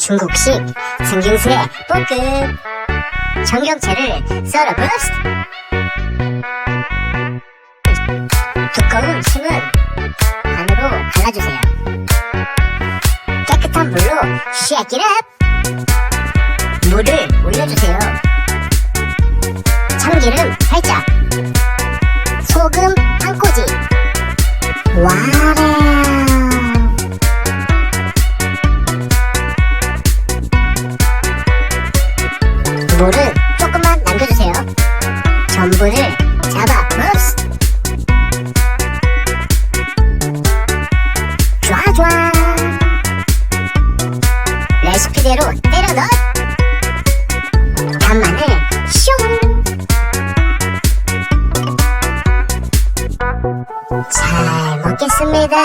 중국식 승진스레 볶음 정경채를 썰어 부스트 두꺼운 심은 반으로 갈라주세요. 깨끗한 물로 shake 물을 올려주세요. 참기름 살짝. 소금 한 꼬지. 와우 물은 조금만 남겨주세요. 전분을 잡아 흡스. 좋아 좋아. 레시피대로 때려 넣어. 간마늘 슝. 잘 먹겠습니다.